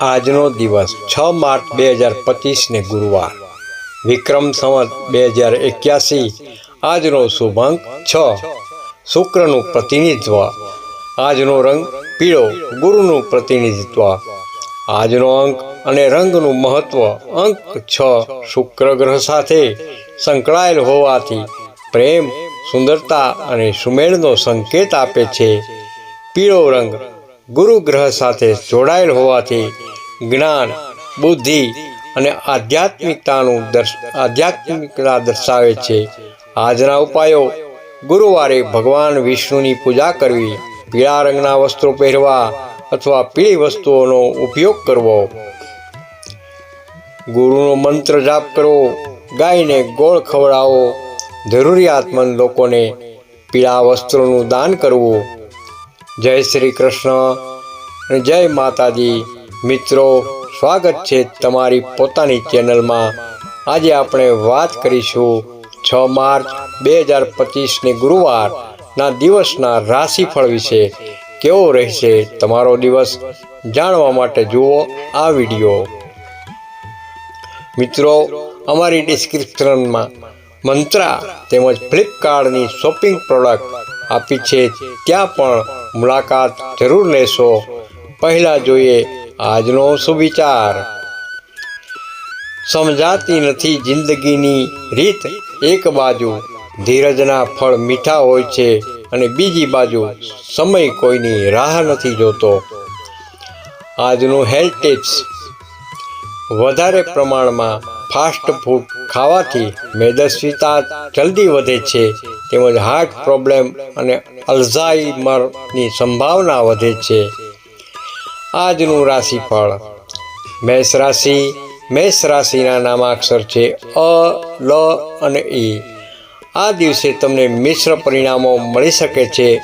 આજનો દિવસ છ માર્ચ બે હજાર પચીસને ગુરુવાર. વિક્રમ સંવત બે હજાર એક્યાસી, આજનો શુભાંક છ. શુક્રનું પ્રતિનિધિત્વ, આજનો રંગ પીળો, ગુરુનું પ્રતિનિધિત્વ. આજનો અંક અને રંગનું મહત્વ, અંક છ શુક્ર ગ્રહ સાથે સંકળાયેલ હોવાથી પ્રેમ, સુંદરતા અને સુમેળનો સંકેત આપે છે. પીળો રંગ ગુરુ ગ્રહ સાથે જોડાયેલ હોવાથી જ્ઞાન, બુદ્ધિ અને આધ્યાત્મિકતાનું આધ્યાત્મિકતા દર્શાવે છે. આજના ઉપાયો, ગુરુવારે ભગવાન વિષ્ણુની પૂજા કરવી, પીળા રંગના વસ્ત્રો પહેરવા અથવા પીળી વસ્તુઓનો ઉપયોગ કરવો. ગુરુનો મંત્ર જાપ કરવો, ગાયને ગોળ ખવડાવો, જરૂરિયાતમંદ લોકોને પીળા વસ્ત્રોનું દાન કરવું. જય શ્રી કૃષ્ણ જય માતાજી. મિત્રો, સ્વાગત છે તમારી પોતાની ચેનલમાં. આજે આપણે વાત કરીશું છ માર્ચ બે હજાર પચીસને ગુરુવારના દિવસના રાશિફળ વિશે. કેવો રહેશે તમારો દિવસ? જાણવા માટે જુઓ આ વીડિયો. મિત્રો, અમારી ડિસ્ક્રિપ્શનમાં મંત્રા તેમજ ફ્લિપકાર્ટની શોપિંગ પ્રોડક્ટ આપી છે. ત્યાં પણ મુલાકાત જરૂર લેશો. પહેલાં જોઈએ આજનો સુવિચાર. સમજાતી નથી જિંદગીની રીત. એક બાજુ ધીરજના ફળ મીઠા હોય છે અને બીજી બાજુ સમય કોઈની રાહ નથી જોતો. આજનું હેલ્થ ટિપ્સ વધારે પ્રમાણમાં ફાસ્ટ ફૂડ ખાવાથી મેદસ્વીતા જલ્દી વધે છે, તેમજ હાર્ટ પ્રોબ્લેમ અને અલ્ઝાઇમરની સંભાવના વધે છે. આજનું રાશિફળ. મેષ રાશિ, મેષ રાશિના નામાક્ષર છે અ, લ અને ઈ આ દિવસે તમને મિશ્ર પરિણામો મળી શકે છે.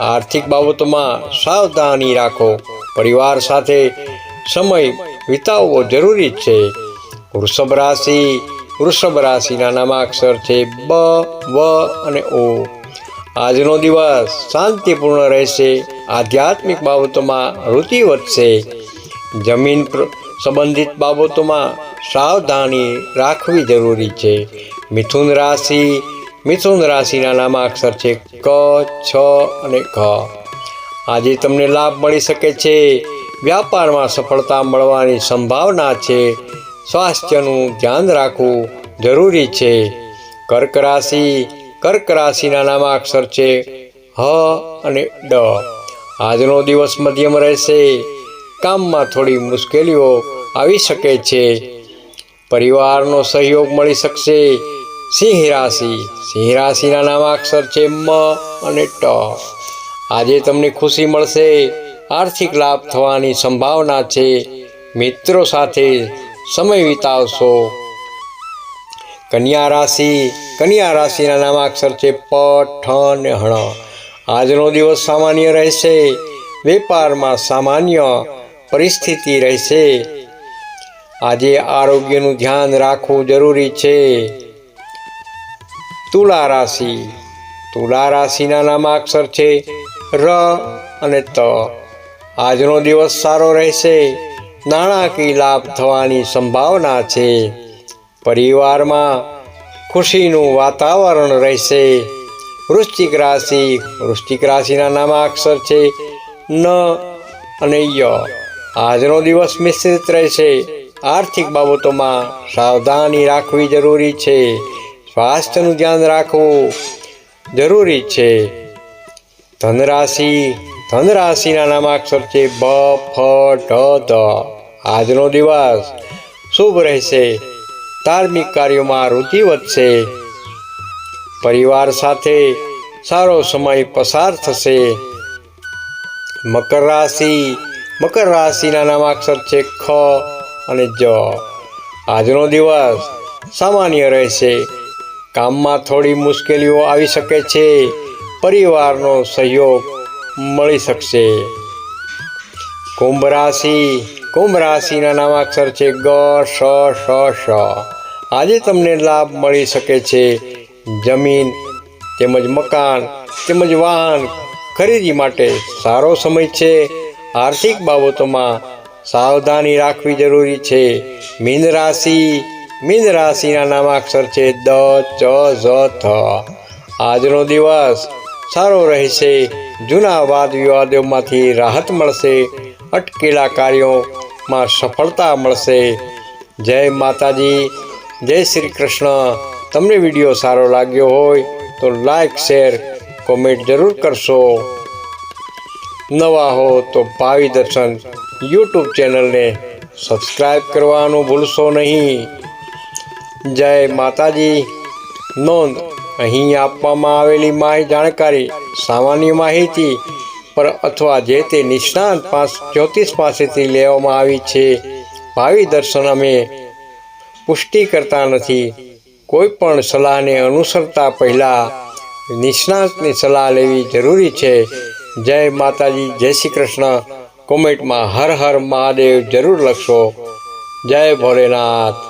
આર્થિક બાબતોમાં સાવધાની રાખો. પરિવાર સાથે સમય વિતાવવો જરૂરી છે. વૃષભ રાશિ, વૃષભ રાશિના નામાક્ષર છે બ, વ અને ઓ. આજનો દિવસ શાંતિપૂર્ણ રહેશે. આધ્યાત્મિક બાબતોમાં રુચિ વધશે. જમીન સંબંધિત બાબતોમાં સાવધાની રાખવી જરૂરી છે. મિથુન રાશિ, મિથુન રાશિના નામાક્ષર છે ક, છ અને ખ આજે તમને લાભ મળી શકે છે. વ્યાપારમાં સફળતા મળવાની સંભાવના છે. સ્વાસ્થ્યનું ધ્યાન રાખવું જરૂરી છે. કર્ક રાશિ કર્ક રાશિના નામાક્ષર છે હ અને ડ. આજનો દિવસ મધ્યમ રહેશે. કામમાં થોડી મુશ્કેલીઓ આવી શકે છે. પરિવારનો સહયોગ મળી શકશે. સિંહ રાશિ. સિંહ રાશિના નામાક્ષર છે મ અને ટ. આજે તમને ખુશી મળશે. આર્થિક લાભ થવાની સંભાવના છે. મિત્રો સાથે સમય વિતાવશો. કન્યા રાશિ, કન્યા રાશિના નામાક્ષર છે પ ઠ અને હણ. આજનો દિવસ સામાન્ય રહેશે. વેપારમાં સામાન્ય પરિસ્થિતિ રહેશે. આજે આરોગ્યનું ધ્યાન રાખવું જરૂરી છે. તુલા રાશિ, તુલા રાશિના નામાક્ષર છે ર અને ત. આજનો દિવસ સારો રહેશે. નાણાકીય લાભ થવાની સંભાવના છે. પરિવારમાં ખુશીનું વાતાવરણ રહેશે. વૃશ્ચિક રાશિ, વૃશ્ચિક રાશિના નામાક્ષર છે ન અને ય. આજનો દિવસ મિશ્રિત રહેશે. આર્થિક બાબતોમાં સાવધાની રાખવી જરૂરી છે. સ્વાસ્થ્યનું ધ્યાન રાખવું જરૂરી છે. ધનરાશિ, ધનરાશિના નામાક્ષર છે બ, ફ ઢ ધ. આજનો દિવસ શુભ રહેશે. ધાર્મિક કાર્યોમાં રુચિ વધશે. પરિવાર સાથે સારો સમય પસાર થશે. મકર રાશિ, મકર રાશિના નામાક્ષર છે ખ અને જ. આજનો દિવસ સામાન્ય રહેશે. કામમાં થોડી મુશ્કેલીઓ આવી શકે છે. પરિવારનો સહયોગ મળી શકશે. કુંભ રાશિ, કુંભ રાશિના નામાક્ષર છે ગ, શ શ શ. આજે તમને લાભ મળી શકે છે. જમીન તેમજ મકાન તેમજ વાહન ખરીદી માટે સારો સમય છે. આર્થિક બાબતોમાં સાવધાની રાખવી જરૂરી છે. મીન રાશિ, મીન રાશિના નામાક્ષર છે દ, ચ, ઝ થ આજનો દિવસ સારો રહેશે. જૂના વાદ વિવાદોમાંથી રાહત મળશે. અટકેલા કાર્યોમાં સફળતા મળશે. જય માતાજી. જય શ્રી કૃષ્ણ. તમને વીડિયો સારો લાગ્યો હોય તો લાઈક શેર કોમેન્ટ જરૂર કરશો. નવા હો તો ભાવિ દર્શન યુટ્યુબ ચેનલને સબસ્ક્રાઈબ કરવાનું ભૂલશો નહીં. જય માતાજી. નોંધ, અહીં આપવામાં આવેલી માહિતી જાણકારી, સામાન્ય માહિતી, પર અથવા જે તે નિષ્ણાંત પાસ જ્યોતિષ પાસેથી લેવામાં આવી છે. ભાવિ દર્શન અમે પુષ્ટિ કરતા નથી. કોઈ પણ સલાહને અનુસરતા પહેલાં નિષ્ણાંતની સલાહ લેવી જરૂરી છે. જય માતાજી, જય શ્રી કૃષ્ણ. કોમેન્ટમાં હર હર મહાદેવ જરૂર લખશો. જય ભોલેનાથ.